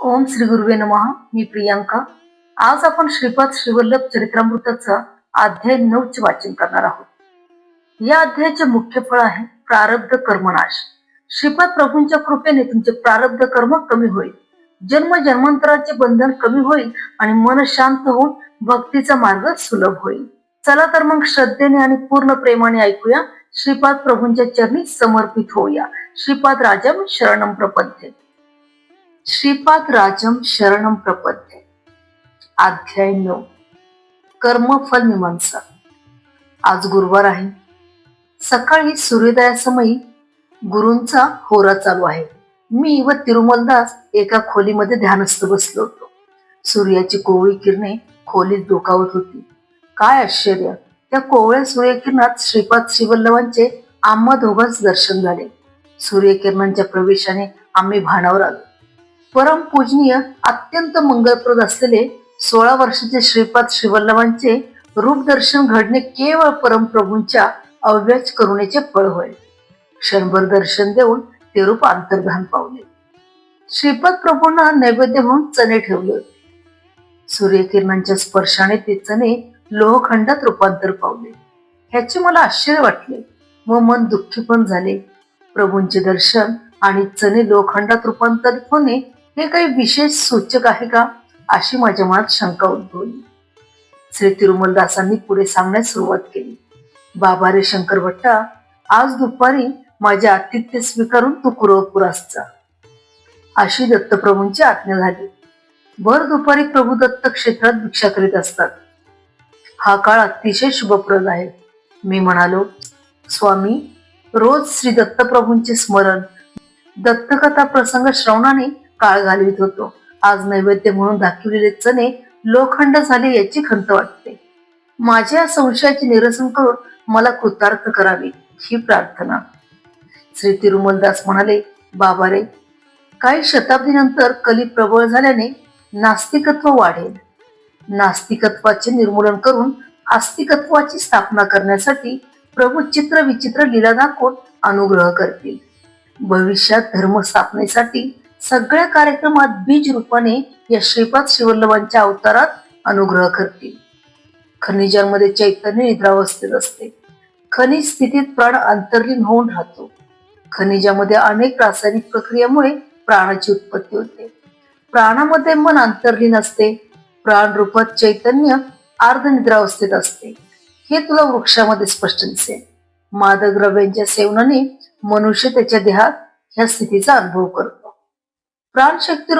ओम श्री गुरुवे नमः. मी प्रियांका. आज आपण श्रीपाद श्रीवल्लभ चरित्रामृताचा अध्याय नऊचे वाचन करणार आहोत. या अध्यायाचे मुख्य फळ आहे प्रारब्ध कर्मनाश. श्रीपाद प्रभूंच्या कृपेने तुमचे प्रारब्ध कर्म कमी होईल. जन्म जन्मांतराचे बंधन कमी होईल आणि मन शांत होऊन भक्तीचा मार्ग सुलभ होईल. चला तर मग श्रद्धेने आणि पूर्ण प्रेमाने ऐकूया. श्रीपाद प्रभूंच्या चरणी समर्पित होऊया. श्रीपाद राजम शरणम प्रपद्ये श्रीपाद राजम शरणम प्रपद्ये. अध्याय नऊ. कर्मफल मीमांसा आज गुरुवार आहे. सकाळी सूर्योदयासमयी गुरूंचा होरा चालू आहे. मी व तिरुमलदास एका खोलीमध्ये ध्यानस्थ बसलो होतो. सूर्याची कोवळी किरणे खोलीत डोकावत होती. काय आश्चर्य! त्या कोवळ्या सूर्यकिरणात श्रीपाद श्रीवल्लभांचे आम्हा दोघांच दर्शन झाले. सूर्यकिरणांच्या प्रवेशाने आम्ही भानावर आलो. परम पूजनीय अत्यंत मंगलप्रद असलेले सोळा वर्षाचे श्रीपाद श्रीवल्लभांचे रूप दर्शन घडणे केवळ परमप्रभूंच्या अव्याज करुणेचे फळ होय. क्षणभर दर्शन देऊन ते रूप अंतर्धान पावले. श्रीपाद प्रभूंना नैवेद्य म्हणून चणे ठेवले होते. सूर्यकिरणांच्या स्पर्शाने ते चणे लोहखंडात रूपांतर पावले. ह्याचे मला आश्चर्य वाटले. व मन दुःखी पण झाले. प्रभूंचे दर्शन आणि चणे लोखंडात रूपांतरित होणे हे काही विशेष सूचक आहे का? अशी माझ्या मनात शंका उद्भवली. श्री तिरुमलदासांनी पुढे सांगण्यास सुरुवात केली. बाबा रे शंकर भट्टा आज दुपारी माझे आतिथ्य स्वीकारून तू कुरवपुरास जा अशी दत्तप्रभूंची आज्ञा झाली. भर दुपारी प्रभू दत्त क्षेत्रात भिक्षा करीत असतात. हा काळ अतिशय शुभप्रद आहे. मी म्हणालो स्वामी रोज श्री दत्तप्रभूंचे स्मरण दत्तकथा प्रसंग श्रवणाने काळ घालवित होतो. आज नैवेद्य म्हणून दाखविलेले चणे लोखंड झाले याची खंत वाटते. माझ्या संशयाचे निरसन करून मला कृतार्थ करावे ही प्रार्थना. श्री तिरुमलदास म्हणाले बाबा रे काही शताब्दीनंतर कली प्रबळ झाल्याने नास्तिकत्व वाढेल. नास्तिकत्वाचे निर्मूलन करून आस्तिकत्वाची स्थापना करण्यासाठी प्रभू चित्र विचित्र लीला दाखवून अनुग्रह करतील. भविष्यात धर्म स्थापनेसाठी सगळ्या कार्यक्रमात बीज रूपाने या श्रीपाद शिवल्लभांच्या अवतारात अनुग्रह करतील. खनिजांमध्ये चैतन्य निद्रावस्थेत असते. खनिज स्थितीत प्राण अंतर्लीन होऊन राहतो. खनिजामध्ये अनेक रासायनिक प्रक्रियेमुळे प्राणाची उत्पत्ती होते. प्राणामध्ये मन अंतर्लीन असते. प्राण रूपात चैतन्य अर्ध निद्रावस्थेत असते. हे तुला वृक्षामध्ये स्पष्ट दिसेल. मादक द्रव्यांच्या सेवनाने मनुष्य त्याच्या देहात ह्या स्थितीचा अनुभव करतो. प्राणशक्ती